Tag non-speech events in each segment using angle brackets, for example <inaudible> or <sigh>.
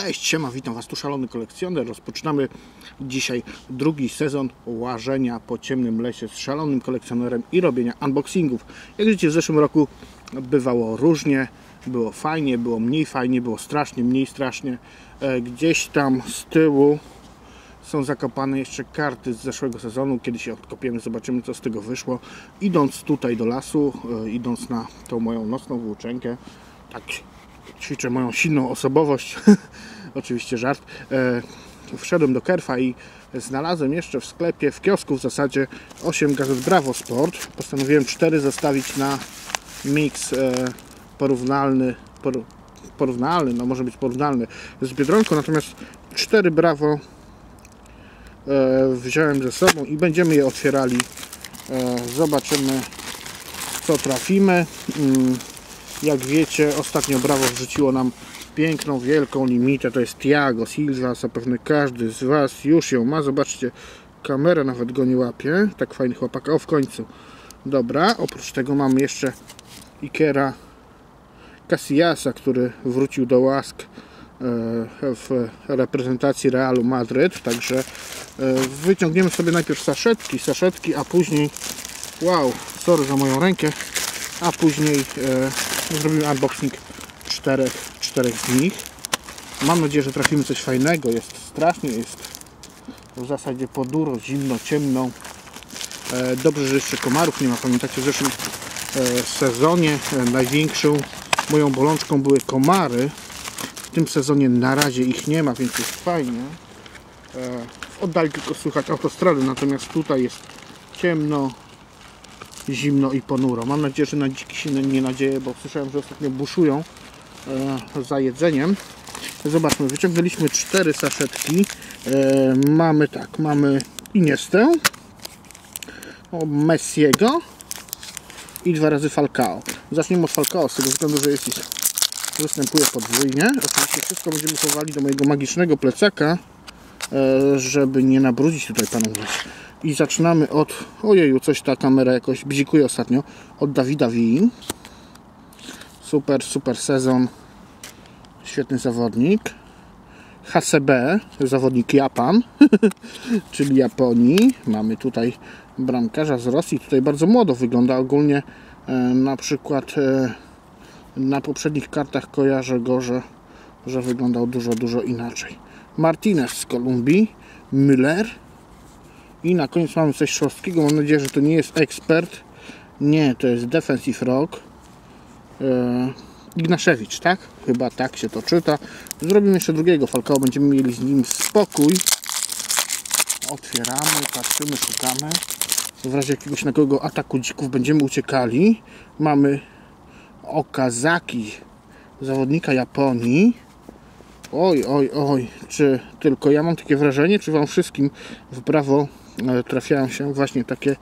Cześć, siema, witam Was tu szalony kolekcjoner. Rozpoczynamy dzisiaj drugi sezon łażenia po ciemnym lesie z szalonym kolekcjonerem i robienia unboxingów. Jak widzicie w zeszłym roku bywało różnie, było fajnie, było mniej fajnie, było strasznie, mniej strasznie. E, Gdzieś tam z tyłu są zakopane jeszcze karty z zeszłego sezonu. Kiedy się odkopiemy, zobaczymy co z tego wyszło. Idąc tutaj do lasu, e, idąc na tą moją nocną włóczęgę, tak ćwiczę moją silną osobowość. <laughs> Oczywiście żart. E, wszedłem do Kerfa i znalazłem jeszcze w sklepie, w kiosku w zasadzie 8 gazet Bravo Sport. Postanowiłem 4 zostawić na miks e, porównalny, porównalny, no może być porównalny z Biedronką, natomiast 4 Bravo e, wziąłem ze sobą i będziemy je otwierali. Zobaczymy co trafimy. Jak wiecie, ostatnio Bravo wrzuciło nam piękną, wielką limitę. To jest Tiago Silva. Zapewne każdy z Was już ją ma. Zobaczcie, kamera nawet go nie łapie. Tak fajny chłopak. O, w końcu. Dobra, oprócz tego mamy jeszcze Ikera Casillasa, który wrócił do łask e, w reprezentacji Realu Madryt. Także e, wyciągniemy sobie najpierw saszetki, saszetki, a później wow, sorry za moją rękę a później e, zrobimy unboxing czterech, czterech z nich. Mam nadzieję, że trafimy coś fajnego. Jest strasznie, jest w zasadzie poduro, zimno, ciemno. E, dobrze, że jeszcze komarów nie ma. Pamiętacie, w zeszłym e, sezonie e, największą moją bolączką były komary. W tym sezonie na razie ich nie ma, więc jest fajnie. E, w oddali tylko słychać autostrady, natomiast tutaj jest ciemno, zimno i ponuro. Mam nadzieję, że na dziki się nie nadzieję, bo słyszałem, że ostatnio buszują e, za jedzeniem. Zobaczmy, wyciągnęliśmy cztery saszetki. E, mamy tak, mamy Iniestę, o, Messiego i dwa razy Falcao. Zaczniemy od Falcao, z tego względu, że jest występuje podwójnie. Oczywiście wszystko będziemy chowali do mojego magicznego plecaka, e, żeby nie nabrudzić tutaj panu i zaczynamy od, ojeju, coś ta kamera jakoś bzikuje ostatnio, od Dawida Wii. Super, super sezon. Świetny zawodnik. HCB, zawodnik Japan, <laughs> czyli Japonii. Mamy tutaj bramkarza z Rosji. Tutaj bardzo młodo wygląda. Ogólnie e, na przykład e, na poprzednich kartach kojarzę go, że, że wyglądał dużo, dużo inaczej. Martinez z Kolumbii. Müller i na koniec mamy coś szorstkiego. Mam nadzieję, że to nie jest ekspert. Nie, to jest Defensive Rock. Eee, Ignaszewicz, tak? Chyba tak się to czyta. Zrobimy jeszcze drugiego Falcao. Będziemy mieli z nim spokój. Otwieramy, patrzymy, szukamy. W razie jakiegoś nagłego ataku dzików będziemy uciekali. Mamy Okazaki, zawodnika Japonii. Oj, oj, oj, czy tylko ja mam takie wrażenie, czy Wam wszystkim w prawo e, trafiają się właśnie takie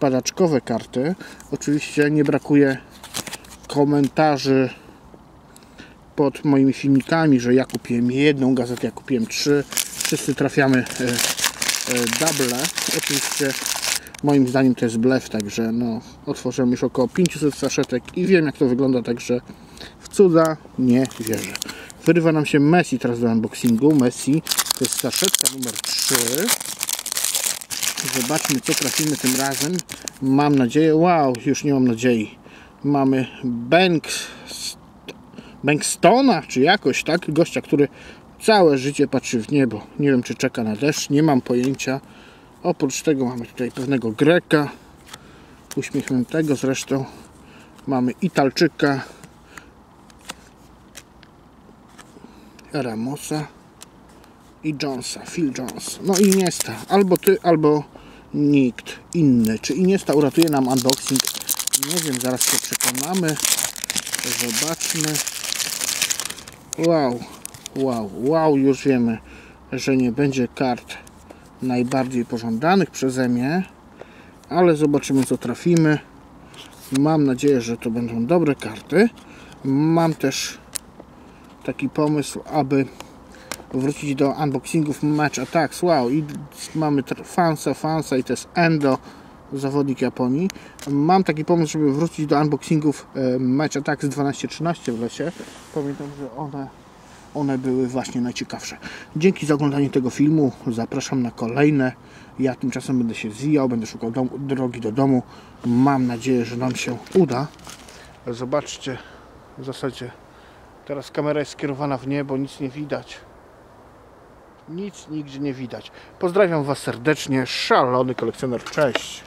padaczkowe karty. Oczywiście nie brakuje komentarzy pod moimi filmikami, że ja kupiłem jedną gazetę, ja kupiłem trzy. Wszyscy trafiamy e, e, double. Oczywiście moim zdaniem to jest blef, także no, otworzyłem już około 500 saszetek i wiem jak to wygląda, także w cuda nie wierzę. Wyrywa nam się Messi teraz do unboxingu. Messi to jest saszetka numer 3. Zobaczmy co trafimy tym razem. Mam nadzieję, wow, już nie mam nadziei. Mamy Banks, Bankstona, czy jakoś tak, gościa, który całe życie patrzy w niebo. Nie wiem, czy czeka na deszcz, nie mam pojęcia. Oprócz tego mamy tutaj pewnego Greka, uśmiechniętego zresztą. Mamy Italczyka, Ramosa i Jonesa, Phil Jones. No i Iniesta. Albo ty, albo nikt inny. Czy Iniesta uratuje nam unboxing? Nie wiem, zaraz się przekonamy. Zobaczmy. Wow, wow, wow, już wiemy, że nie będzie kart najbardziej pożądanych przeze mnie, ale zobaczymy co trafimy. Mam nadzieję, że to będą dobre karty. Mam też taki pomysł, aby wrócić do unboxingów Match Attacks. Wow, i mamy Fansa, Fansa i to jest Endo, zawodnik Japonii. Mam taki pomysł, żeby wrócić do unboxingów e, Match Attacks 12-13 w lesie. Pamiętam, że one one były właśnie najciekawsze. Dzięki za oglądanie tego filmu. Zapraszam na kolejne. Ja tymczasem będę się zwijał, będę szukał dom, drogi do domu. Mam nadzieję, że nam się uda. Zobaczcie, w zasadzie teraz kamera jest skierowana w niebo, nic nie widać. Nic nigdzie nie widać. Pozdrawiam Was serdecznie. Szalony kolekcjoner. Cześć.